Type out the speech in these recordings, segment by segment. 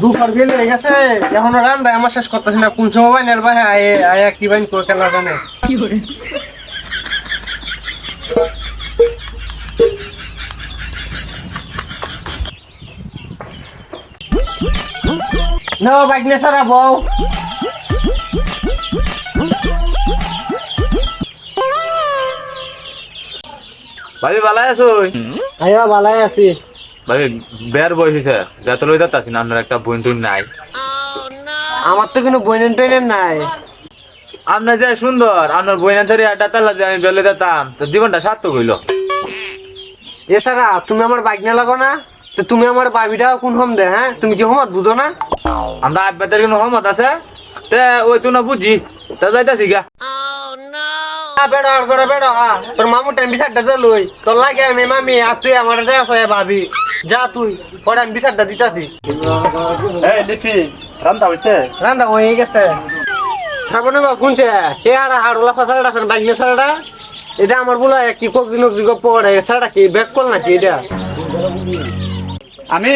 দুপুর বিল হয়ে গেছে এখনও রান্না আমার শেষ করতেছি না। কোন সময় বাইনের ভাই আয়ে আয়া কি বাইন করে খেলা জানে না বাইক নিয়ে সারা বউ। ভাবি ভালাই আছো আয়া ভালাই আছি। ভাবি বের বয়স হয়েছে যাতে লই যাচ্ছি না আপনার একটা বোন টুন নাই। আমার তো কোনো বইনেন টইনেন নাই। আপনার যে সুন্দর আপনার বইনা ধরে আড্ডা তালা যে আমি বেলে যেতাম তো জীবনটা সার্থক হইল। এছাড়া তুমি আমার বাইক নিয়ে লাগো না? তো তুমি আমার বাবিটা কোন হম দে হ্যাঁ? তুমি কি হমত বুঝো না? আমরা আব্বাদের কোনো হমত আছে? তে ওই তুই না বুঝি। তা যাইতাছি গা। বেড়ো আর করে বেড়ো তোর মামু টাইম বিচারটা দে লই। তোর লাগে আমি মামি আর তুই আমার ভাবি। যা তুই পরে আমি বিচারটা দিতাছি। এই লিপি রান্না হয়েছে রান্না হয়ে গেছে। শ্রাবণে বা শুনছে? এ আর হাড়লা ফাসাড়া আছে বাইক সারাটা এটা আমার বলে কি কক দিনক যুগ পড়ে সারাটা কি ব্যাক কল নাকি এটা? আমি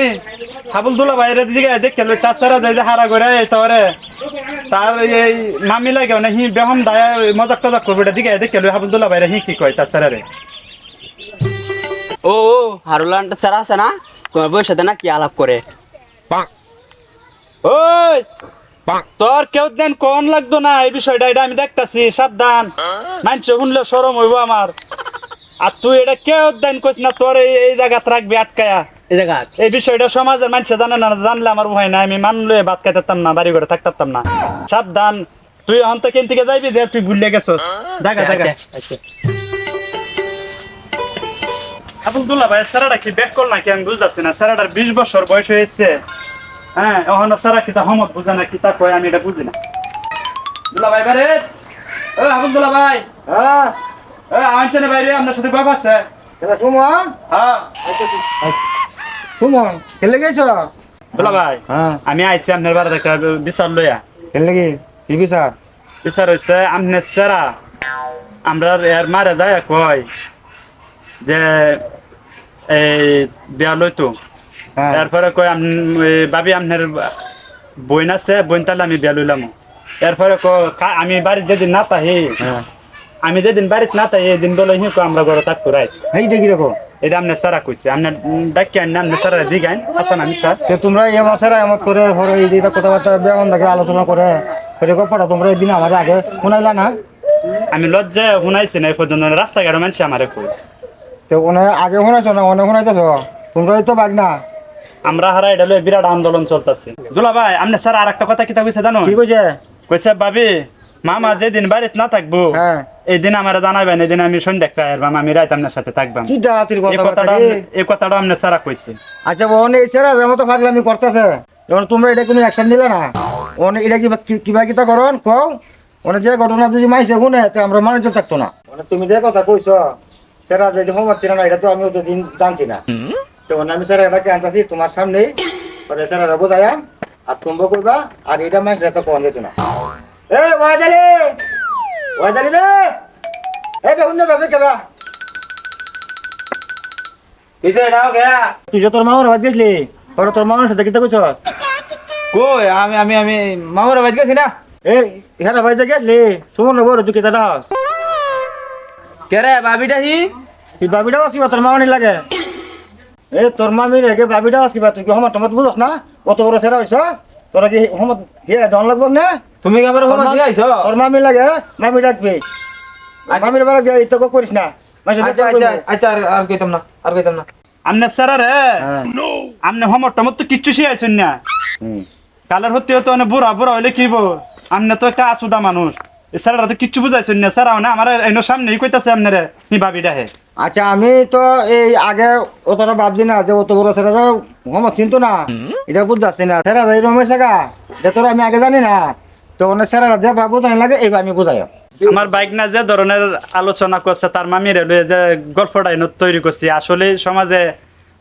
হাবুল দুলা বাইরে দিকে দেখে লই তাছাড়া যাই যে হারা করে তরে তার এই মামি লাগে না হি বেহম দায়া মজাক টজাক করবে এটা দিকে দেখে লই হাবুল দুলা বাইরে হি কি কয় তাছাড়া রে। ও হারুলানটা স্যার আছে না? তোমার বউয়ের সাথে না কি আলাপ করে? ওই তোর কেউ দেন কোন লাগতো না? এই বিষয়টা এটা আমি দেখতাছি সাবধান। মানছে শুনলে সরম হইব আমার। আর তুই এটা কেউ দেন কইস না তোর এই জায়গাত রাখবি আটকায়া। এই জায়গা এই বিষয়টা সমাজের মানুষ জানে না জানলে আমার ভয় নাই আমি মানলে ভাত খাইতাম না বাড়ি ঘরে থাকতাম না। সাবধান। তুই অন থেকে থেকে যাইবি যে তুই ভুলে গেছস। দেখা দেখা। আবুল ভাই স্যারাটা কি ব্যাক কল নাকি? আমি বুঝতেছি না। স্যারাটার বিশ বছর বয়স হয়েছে। হ্যাঁ এখন স্যারা কিতা হমত বুঝে না কিতা কয় আমি এটা বুঝি না। দুলা ভাই বারে ও আবুল দুলা ভাই। হ্যাঁ। আনছেন বাইরে আপনার সাথে বাবা আছে। সুমন? হ্যাঁ। সুমন খেলে গেছো? দুলা ভাই হ্যাঁ। আমি আইছি আপনার বাড়িতে একটা বিচার লইয়া। খেলে কি কি বিচার? বিচার হইছে আমনে সেরা আমরা এর মারে দেয় কয় যে বিয়া লইতো হ্যাঁ। এরপরে কয় এই ভাবি আপনার বইন আছে বইন তাহলে আমি বিয়া লইলাম। এরপরে আমি বাড়িতে যেদিন না তাহি হ্যাঁ। আমি যেদিন বাড়িতে না তাহি এদিন বলে হি আমরা ঘরে থাকতো রাইত এইটা কীরকম এটা আপনি সারা কইছে। আপনার ডাকি আনি আপনি সারা দিগাইন। আসেন আমি স্যার তো তোমরা এই মাসের এমত করে ধরো এই যে এটা কথাবার্তা বেমন থাকে আলোচনা করে সেটা কপটা তোমরা একদিন আমার আগে শুনাইলা না? আমি লজ্জায় শুনাইছি না এই পর্যন্ত। রাস্তাঘাটে মানুষ আমারে কই তো ওনে আগে শুনাইছো না? অনেক শুনাইতেছ? তোমরাই তো বাগ না আমরা হারা এটা বিরাট আন্দোলন চলতেছে। দুলা ভাই আপনি স্যার আর একটা কথা কিতা কইছে জানো? কি কইছে? কইছে ভাবি মামা যেদিন বাড়িতে না থাকব হ্যাঁ। এই দিন আমার জানাবেন এই দিন আমি সন্ধ্যা আসবাম আমি রাত আপনার সাথে থাকবাম। কি জাতির কথা এই কথাটা আপনি সারা কইছে। আচ্ছা ওনে এছাড়া যেমন তো করতেছে এবার তোমরা এটা কোনো অ্যাকশন নিলে না? ওনে এটা কিবা কি- কিবা কিতা করন? কও। ওনে যে ঘটনা যদি মাইসে শুনে তো আমরা মানুষ থাকতো না। মানে তুমি যে কথা কইছ সেটা যদি হোমওয়ার্ক ছিল না এটা তো আমি অতদিন জানছি না। তো আমি স্যার এটাকে আনতাছি তোমার সামনে পরে স্যার বোঝাইয়া আর তোমরা কইবা আর এটা মাইস তো কোন যেত না। এ ওয়াজালি ওয়াজালি রে! এ বেহুন না যাবে কেদা কিসে এটাও গয়া তুই যে তোর মামার বাদ গেছলি ওরা তোর মামার সাথে কিতা কইছ কই আমি আমি আমি মামার বাড়ি গেছি না? এ এখানে ভাই যে গেছলি সুমন বড় তুই কিতা দাস কে রে বাবিটা হি? তুই বাবিটা আসিবা তোর মামানি লাগে এ তোর মামি রেগে বাবিটা আসিবা তুই কি হমত টমত বুঝস না? কত বড় সেরা হইছ তোরা কি হমত হে দন লাগব না? তুমি দিয়ে আইছো তোর মামি লাগে মামি ডাকবি। মামির বেলা দিয়ে তো করিস না? আচ্ছা আচ্ছা। আচ্ছা আর- কইতাম না আর কইতাম না। আপনি স্যার রে হ্যাঁ তো কিচ্ছু শিয়াইছেন না। হুম। কালের হতে হতে অনেক বুড়া বুড়া হইলে কি বল আপনি তো একটা আসুদা মানুষ স্যাররা তো কিচ্ছু বুঝাইছেন না স্যার আমার এনে সামনেই কইতাছে আপনারে নি ভাবিটা হে। আচ্ছা আমি তো এই আগে অতটা ভাবছি না যে অত বড় সেটা তো হমত চিনতো না? এটা বুঝতে না। সেরা যাই রমেশ গা। এটা তোর আমি আগে জানি না। তো অনেক সেরা যে ভাবো জানি লাগে এইবার আমি বুঝাই। আমার বাইক না যে ধরনের আলোচনা করছে তার মামির লইয়া যে গল্পটা এনে তৈরি করছি। আসলে সমাজে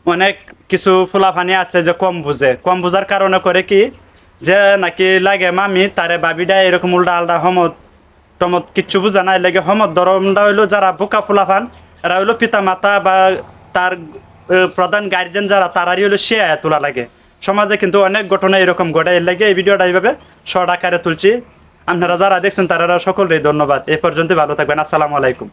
অনেক কিছু ফুলাফানি আছে যে কম বুঝে। কম বুঝার কারণে করে কি যে নাকি লাগে মামি তারে বাবিডা এরকম উল্টা আলটা হমত টমত কিচ্ছু বুঝা নাই লাগে হমত ধরমটা হইল যারা বোকা ফুলাফান এরা পিতা মাতা বা তার প্রধান গার্জেন যারা, তারারই হলো সে আয়া তোলা লাগে। সমাজে কিন্তু অনেক ঘটনা এরকম ঘটে এর লাগে। এই ভিডিওটা এইভাবে শর্ট আকারে তুলছি। আপনারা যারা দেখছেন তারা সকলেই ধন্যবাদ। এ পর্যন্ত ভালো থাকবেন। আসসালামু আলাইকুম।